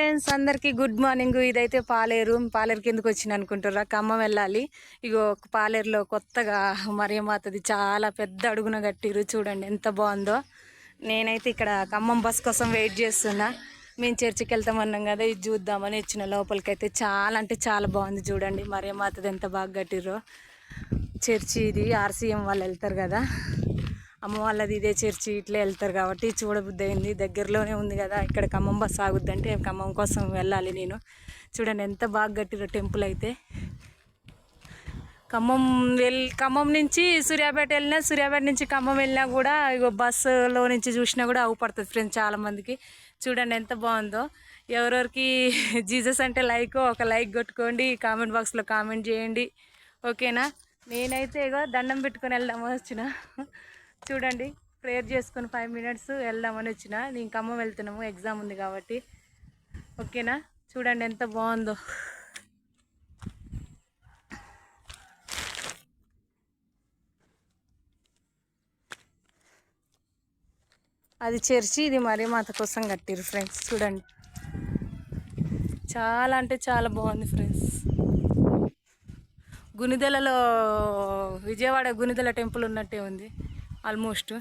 Friends అందరికీ good morning ఇదైతే పాలేరు పాలేరు కిందకు వచ్చింది అనుకుంటారా ఖమ్మం వెళ్ళాలి. ఇగో పాలేరులో కొత్తగా మరియమాతది చాలా పెద్ద అడుగున కట్టిరు చూడండి ఎంత బాగుందో. నేనైతే ఇక్కడ ఖమ్మం బస్ కోసం వెయిట్ చేస్తున్నా. మేము చర్చికి వెళ్తామన్నాం కదా ఇది చూద్దామని వచ్చిన. లోపలికైతే చాలా అంటే చాలా బాగుంది చూడండి. మరియమాతది ఎంత బాగా కట్టిర్రో. చర్చి ఇది ఆర్సీఎం వాళ్ళు వెళ్తారు కదా. అమ్మ వాళ్ళది ఇదే చర్చి ఇట్లే వెళ్తారు కాబట్టి చూడబుద్ధి అయింది. దగ్గరలోనే ఉంది కదా ఇక్కడ ఖమ్మం బస్ ఆగుద్ది అంటే ఖమ్మం కోసం వెళ్ళాలి నేను. చూడండి ఎంత బాగా కట్టిరో టెంపుల్ అయితే. ఖమ్మం వెళ్ళి ఖమ్మం నుంచి సూర్యాపేట వెళ్ళినా సూర్యాపేట నుంచి ఖమ్మం వెళ్ళినా కూడా ఇగో బస్సులో నుంచి చూసినా కూడా అవుపడుతుంది ఫ్రెండ్స్ చాలామందికి చూడండి ఎంత బాగుందో. ఎవరెవరికి జీసస్ అంటే లైక్ ఒక లైక్ కొట్టుకోండి కామెంట్ బాక్స్లో కామెంట్ చేయండి. ఓకేనా? నేనైతే ఇగో దండం పెట్టుకొని వెళ్దాము వచ్చిన. చూడండి ప్రేయర్ చేసుకొని ఫైవ్ మినిట్స్ వెళ్దామని వచ్చిన. నేను ఖమ్మం వెళ్తున్నాము ఎగ్జామ్ ఉంది కాబట్టి. ఓకేనా చూడండి ఎంత బాగుందో. అది చర్చి ఇది మరీ మాత కోసం కట్టిరు ఫ్రెండ్స్ చూడండి. చాలా అంటే చాలా బాగుంది ఫ్రెండ్స్ గునిదెలలో విజయవాడ గునిదెల టెంపుల్ ఉన్నట్టే ఉంది. आलमोस्ट